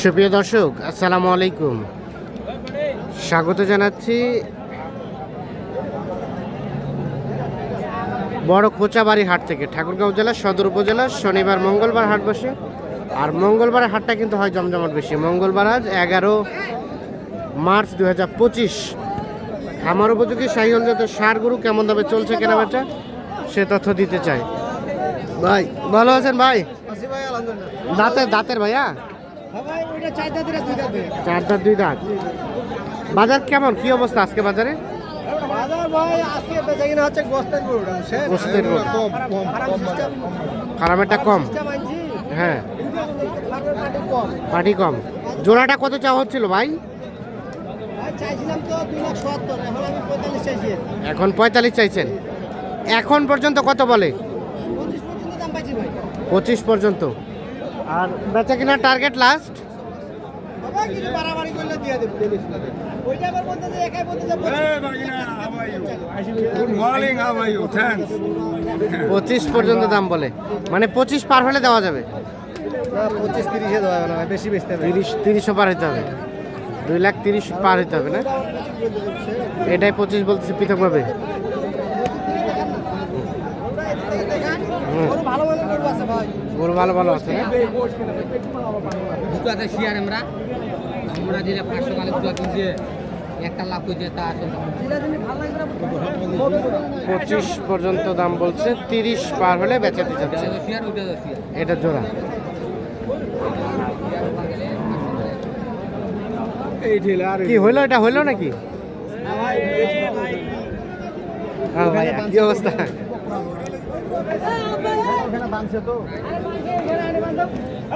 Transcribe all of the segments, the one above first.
সুপ্রিয় দর্শক আসসালামু আলাইকুম। স্বাগত জানাচ্ছি বড় খোঁচাবাড়ি হাট থেকে। ঠাকুরগাঁও জেলা সদর উপজেলা শনিবার মঙ্গলবার হাট বসে। আর মঙ্গলবার হাটটা কিন্তু হয় জমজমাট বেশি। মঙ্গলবার আজ এগারো মার্চ দু হাজার পঁচিশ। আমার উপযোগী সাহিওল জাতের সার গরু কেমন দামে চলছে কেনা বেচা? সে তথ্য দিতে চাই। ভাই। ভালো আছেন ভাই? দাঁতের দাঁতের ভাইয়া? চার দাঁত দুই দাঁত বাজার কেমন? কি অবস্থা আজকে বাজারে? ফার্মেরটা কম হ্যাঁ। পাটি কম। জোড়াটা কত চাওয়া হচ্ছিল ভাই? এখন পঁয়তাল্লিশ চাইছেন। এখন পর্যন্ত কত বলে? পঁচিশ পর্যন্ত। আর বেচা কিনা টার্গেট লাস্ট. পঁচিশ পর্যন্ত দাম বলে। মানে পঁচিশ পার হলে দেওয়া যাবে। পঁচিশ তিরিশে দেওয়া যাবে না বেশি হবে তিরিশ তিরিশও পার হতে হবে। দুই লাখ তিরিশ পার হতে হবে না? এটাই পঁচিশ বলতেছে পৃথকভাবে হুম। ভালো ভালো গরু আছে ভাই গরু ভালো ভালো আছে না? দুটো আছে শিয়ার আমরা। আমরা যেটা পাঁচশো মালে দুটো কিনছে একটা লাভ করছে তা আসলে পঁচিশ পর্যন্ত দাম বলছে তিরিশ পার হলে বেচাতে শিয়ার এটা জোড়া। কি হইল? এটা হইল নাকি? হ্যাঁ ভাই কি অবস্থা?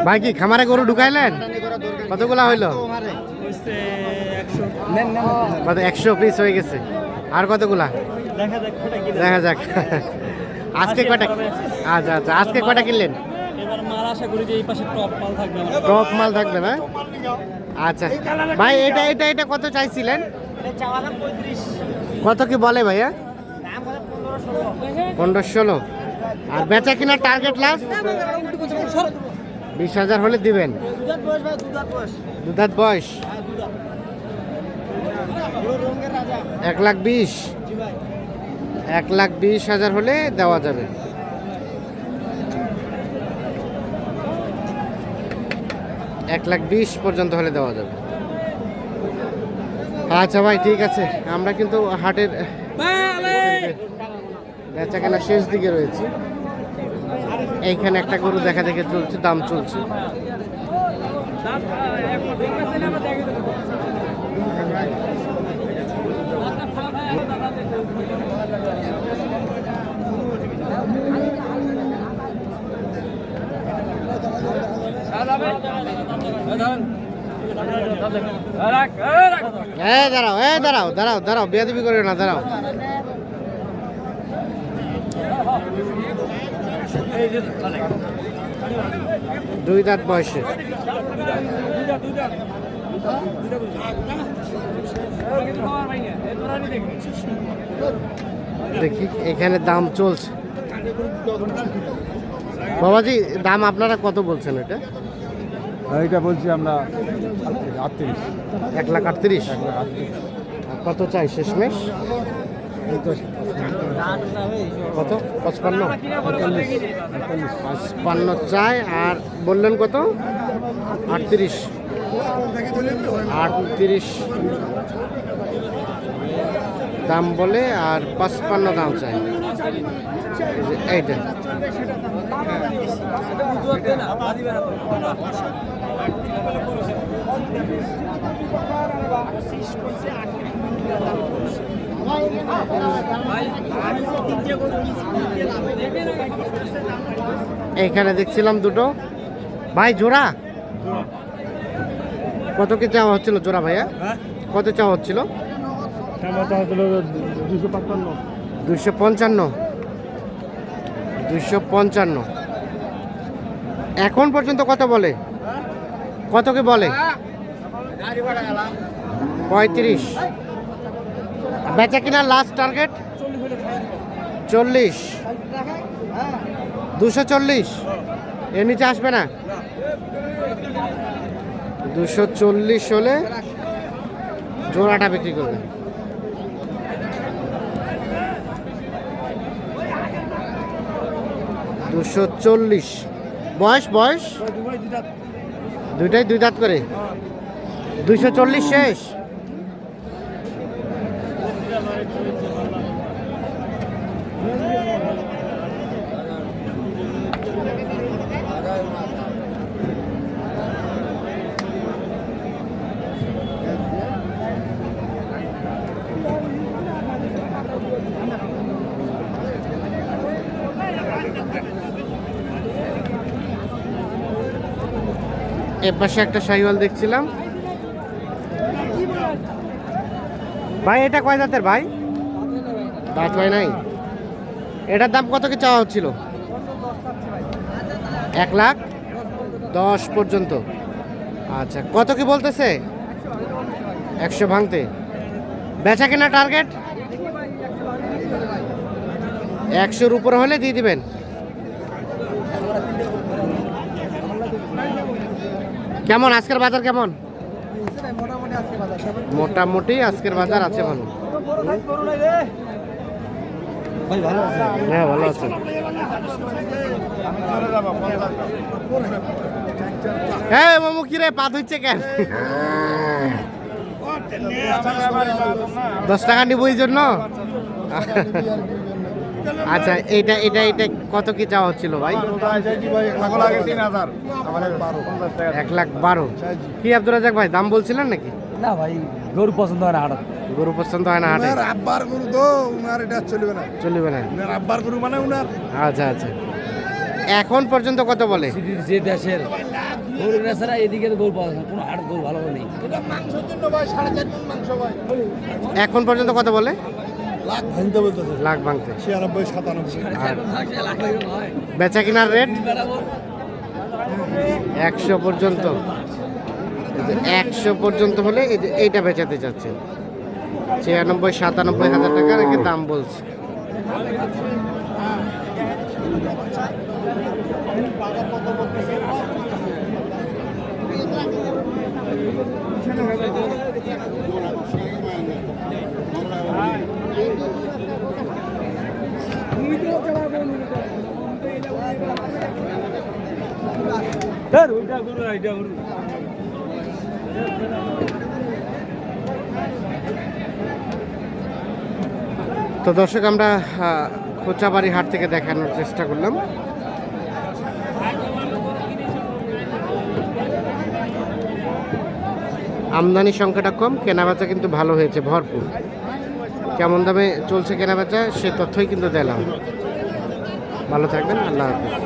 ভাই কি, খামারে গরু ঢুকাইলেন? কতগুলা হইল? কত, একশো পিস হয়ে গেছে। আর কতগুলা? দেখা যাক। আজকে কটা আচ্ছা আচ্ছা আজকে কটা কিনলেন? টপ মাল থাকবে না? আচ্ছা। ভাই, এটা এটা এটা কত চাইছিলেন? কত কি বলে ভাইয়া? পনেরো ষোলো। আর বেচা কিনা টার্গেট লাস্ট বিশ হাজার হলে দিবেন। দুধাত বয়স? এক লাখ বিশ। এক লাখ বিশ হাজার হলে দেওয়া যাবে। এক লাখ বিশ পর্যন্ত হলে দেওয়া যাবে। আচ্ছা ভাই, ঠিক আছে। আমরা কিন্তু হাটের বেচা কেনা শেষ দিকে রয়েছে। এইখানে একটা গরু দেখা দেখে চলছে দাম চলছে। দাঁড়াও এ দাঁড়াও। দাঁড়াও দাঁড়াও বেয়াদবি করে না দাঁড়াও। দুই দাঁত বয়সে। দেখি এখানে দাম চলছে। বাবাজি দাম আপনারা কত বলছেন এটা? এটা বলছি আমরা আটত্রিশ। এক লাখ আটত্রিশ। কত চাই শেষমেশ? কত? পঁচপান্ন। পঁচপান্ন চাই আর বললেন কত? আটত্রিশ। আটত্রিশ। দাম বলে আর পঁচপান্ন দাম চাই। এইটা এইখানে দেখছিলাম দুটো। ভাই জোড়া? কত কি চাওয়া হচ্ছিল জোড়া ভাইয়া? কত চাওয়া হচ্ছিল? দুশো পঞ্চান্ন। দুশো পঞ্চান্ন। এখন পর্যন্ত কত বলে? কত কি বলে? পঁয়ত্রিশ। বেচা কিনা লাস্ট টার্গেট চল্লিশ। দুশো চল্লিশ। এর নিচে আসবে না? দুশো চল্লিশ হলে জোড়াটা বিক্রি করবে দুশো চল্লিশ। বয়স বয়স? দুইটাই দুই দাঁত করে। দুইশো চল্লিশ শেষ। এর পাশে একটা শাহিওয়াল দেখছিলাম। ভাই এটা কয় দাঁতের ভাই? দাঁত হয় নাই। এটার দাম কত কি চাওয়া হচ্ছিল? এক লাখ দশ পর্যন্ত। আচ্ছা কত কি বলতেছে? একশো ভাঙতে। বেচা কেনা টার্গেট একশোর উপরে হলে দিয়ে দিবেন। কেমন আজকের বাজার কেমন? মোটামুটি আজকে বাজার মোটামুটি আজকের বাজার আছে ভালো। ভাই ভালো আছে হ্যাঁ ভালো আছে। হ্যাঁ মামু কি রে পা ধুচ্ছে কেন? দশ টাকা নিব এই জন্য? আচ্ছা এটা এটা এটা কত কি চাওয়া হচ্ছিল ভাই? এক লাখ বারো। কি আব্দুল রাজাক ভাই দাম বলছিলেন নাকি? না ভাই গরু পছন্দ হয় না হাট। গরু পছন্দ হয় না হাটে? আব্বার গরু তো উনার এটা চলবে না। চলবে না। উনার আব্বার গরু মানে উনার। আচ্ছা আচ্ছা। এখন পর্যন্ত কত বলে? যে দেশের গরু বেচারা এদিকে গরু পাওয়া যায় কোনো হাট গরু ভালো নেই। এখন পর্যন্ত কত বলে? লাখ ভাঙতে বলতেছে। লাখ ভাঙতে। ছিয়ানব্বই সাতানব্বই। বেচা কেনার রেট একশো পর্যন্ত। একশো পর্যন্ত হলে এই এইটা বেচাতে চাচ্ছে ছিয়ানব্বই সাতানব্বই হাজার টাকার রেখে দাম বলছে। তো দর্শক আমরা আহ, কোচাবাড়ি হাট থেকে দেখানোর চেষ্টা করলাম। আমদানি সংখ্যাটা কম কেনাবেচা কিন্তু ভালো হয়েছে ভরপুর। কেমন দামে চলছে কেনাবেচা সে তথ্যই কিন্তু দিলাম। ভালো থাকবেন আল্লাহ হাফিজ।